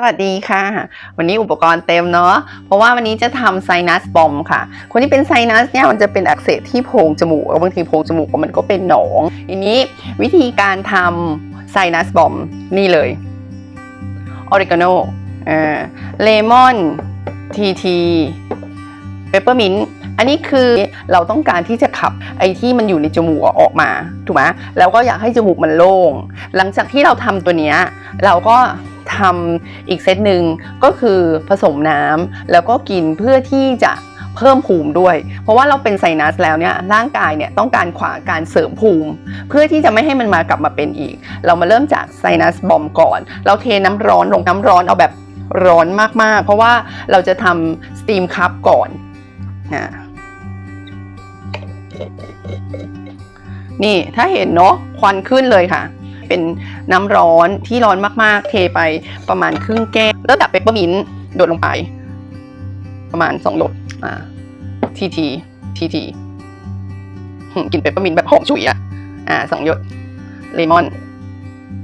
สวัสดีค่ะ วันนี้อุปกรณ์เต็มเนาะเพราะว่าวันนี้จะทำไซนัสบอมค่ะ คนที่เป็นไซนัสเนี่ยมันจะเป็นอักเสบที่โพรงจมูกบางทีโพรงจมูกมันก็เป็นหนองทีนี้วิธีการทำไซนัสบอมนี่เลยออริกาโนเลมอนทีทีเปปเปอร์มินต์อันนี้คือเราต้องการที่จะขับไอ้ที่มันอยู่ในจมูกออกมาถูกไหมแล้วก็อยากให้จมูกมันโล่ง หลังจากที่เราทำตัวเนี้ยเราก็ ทำอีกเซตหนึ่งก็คือผสมน้ำแล้วก็กินเพื่อที่จะเพิ่มภูมิด้วย เพราะว่าเราเป็นไซนัสแล้วเนี่ยร่างกายเนี่ยต้องการขวาการเสริมภูมิ เพื่อที่จะไม่ให้มันมากลับมาเป็นอีก เรามาเริ่มจากไซนัสบอมก่อน เราเทน้ำร้อนลงน้ำร้อนเอาแบบร้อนมากๆ เพราะว่าเราจะทำสตีมคัพก่อนนะนี่ถ้าเห็นเนาะควันขึ้นเลยค่ะ เป็นน้ำร้อนที่ร้อนมากๆ เทไปประมาณครึ่งแก้วแล้วดับเปปเปอร์มินต์โดดลงไป ประมาณสองหยดอ่าทีทีทีทีกลินเปปเปอร์มินต์แบบหอมฉุยอะอ่าสองหยดเลมอน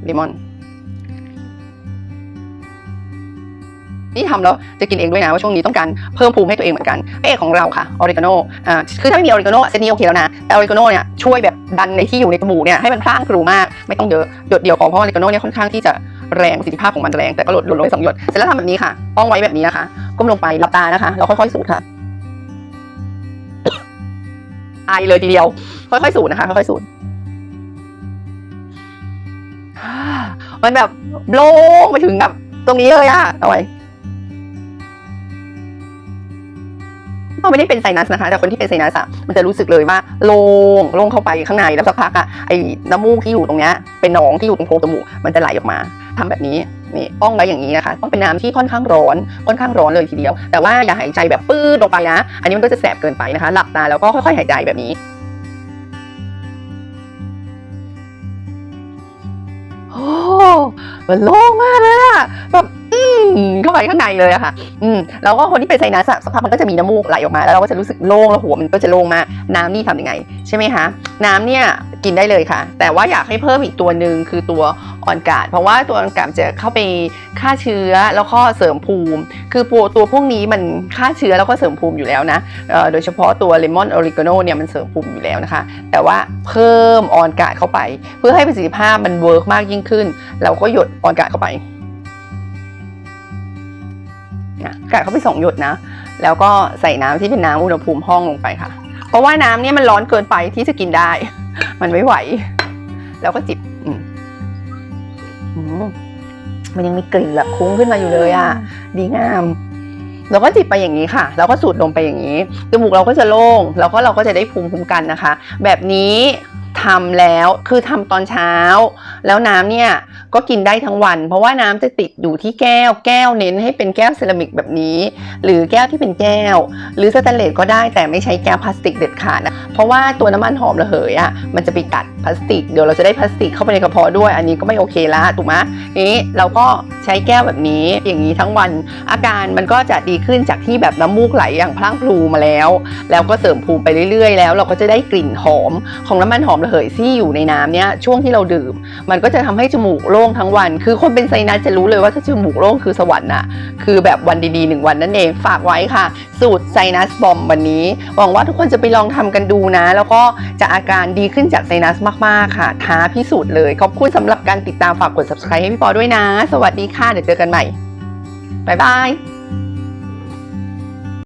เลมอน นี่ทำแล้วจะกินเองด้วยนะว่าช่วงนี้ต้องการเพิ่มภูมิให้ตัวเองเหมือนกันเอกของเราค่ะออริกาโนอ่าคือถ้าไม่มีออริกาโนเซตนี้โอเคแล้วนะแต่ออริกาโนเนี่ยช่วยแบบดันในที่อยู่ในจมูกเนี่ยให้มันพล่างพลูมากไม่ต้องเยอะหยดเดียวพอเพราะออริกาโนเนี่ยค่อนข้างที่จะแรงประสิทธิภาพของมันแรงแต่ก็หลดหลดลงไปสองหยดเสร็จแล้วทำแบบนี้ค่ะป้องไว้แบบนี้นะคะก้มลงไปหลับตานะคะแล้วค่อยๆสูดค่ะไอเลยทีเดียว ค่อยๆสูดนะคะค่อยๆสูดมันแบบโล่งไปถึงแบบตรงนี้เลยอะเอาไว้ เราไม่ได้เป็นไซนัสนะคะ แต่คนที่เป็นไซนัสอะมันจะรู้สึกเลยว่าโล่งโล่งเข้าไปข้างในแล้วสักพักอะไอ้น้ำมูกที่อยู่ตรงเนี้ยเป็นหนองที่อยู่ตรงโพรงจมูกมันจะไหลออกมาทำแบบนี้นี่ป้องไว้อย่างนี้นะคะต้องเป็นน้ำที่ค่อนข้างร้อนค่อนข้างร้อนเลยทีเดียว แต่ว่าอย่าหายใจแบบปื้ดลงไปนะ อันนี้มันก็จะแสบเกินไปนะคะ หลับตาแล้วก็ค่อยๆหายใจแบบนี้โอ้มันโล่งมากเลยอะแบบ เข้าไปข้างในเลยอะค่ะ อืมแล้วก็คนที่เป็นไซนัสสักพักมันก็จะมีน้ำมูกไหลออกมา แล้วเราก็จะรู้สึกโล่งแล้วหัวมันก็จะโล่งมากน้ำนี่ทำยังไง ใช่ไหมคะ น้ำเนี่ยกินได้เลยค่ะ แต่ว่าอยากให้เพิ่มอีกตัวหนึ่งคือตัวออนกาดเพราะว่าตัวออนกาดจะเข้าไปฆ่าเชื้อแล้วก็เสริมภูมิ คือตัวตัวพวกนี้มันฆ่าเชื้อแล้วก็เสริมภูมิอยู่แล้วนะโดยเฉพาะตัวเลมอนออริกาโนเนี่ยมันเสริมภูมิอยู่แล้วนะคะ แต่ว่าเพิ่มออนกาดเข้าไป เพื่อให้ประสิทธิภาพมันเวิร์กมากยิ่งขึ้น เราก็หยดออนกาดเข้าไป นะกาดเข้าไปสองหยดนะ แล้วก็ใส่น้ำที่เป็นน้ำอุณหภูมิห้องลงไปค่ะ เพราะว่าน้ำเนี่ยมันร้อนเกินไปที่จะกินได้ มันไม่ไหว แล้วก็จิบอืมอืมมันยังมีกลิ่นแบบคุ้งขึ้นมาอยู่เลยอะ ดีงามเราก็จิบไปอย่างนี้ค่ะแล้วก็สูดลมไปอย่างนี้จมูกเราก็จะโล่งแล้วก็เราก็จะได้ภูมิคุ้มกันนะคะ แบบนี้ ทำแล้วคือทำตอนเช้า แล้วน้ำเนี่ยก็กินได้ทั้งวัน เพราะว่าน้ำจะติดอยู่ที่แก้ว แก้วเน้นให้เป็นแก้วเซรามิกแบบนี้ หรือแก้วที่เป็นแก้ว หรือสแตนเลสก็ได้แต่ไม่ใช้แก้วพลาสติกเด็ดขาดนะเพราะว่าตัวน้ำมันหอมระเหยอะมันจะไปกัดพลาสติก เดี๋ยวเราจะได้พลาสติกเข้าไปในกระเพาะด้วย อันนี้ก็ไม่โอเคละถูกไหมนี้เราก็ใช้แก้วแบบนี้อย่างนี้ทั้งวัน อาการมันก็จะดีขึ้นจากที่แบบน้ำมูกไหลอย่างพลั่งพลูมาแล้ว แล้วก็เสริมภูมิไปเรื่อยๆ แล้ว เราก็จะได้กลิ่นหอมของน้ำมันหอมระเหยที่อยู่ในน้ำเนี้ยช่วงที่เราดื่ม มันก็จะทำให้จมูกโล่งทั้งวัน คือคนเป็นไซนัสจะรู้เลยว่าถ้าจมูกโล่งคือสวรรค์น่ะคือแบบวันดีๆหนึ่งวันนั่นเองฝากไว้ค่ะ สูตรไซนัสบอมวันนี้ หวังว่าทุกคนจะไปลองทำกันดูนะ แล้วก็จะอาการดีขึ้นจากไซนัสมากๆค่ะ ท้าพิสูจน์เลยขอบคุณสำหรับการติดตามฝากกด subscribe ให้พี่ปอด้วยนะ สวัสดีค่ะเดี๋ยวเจอกันใหม่บ๊ายบาย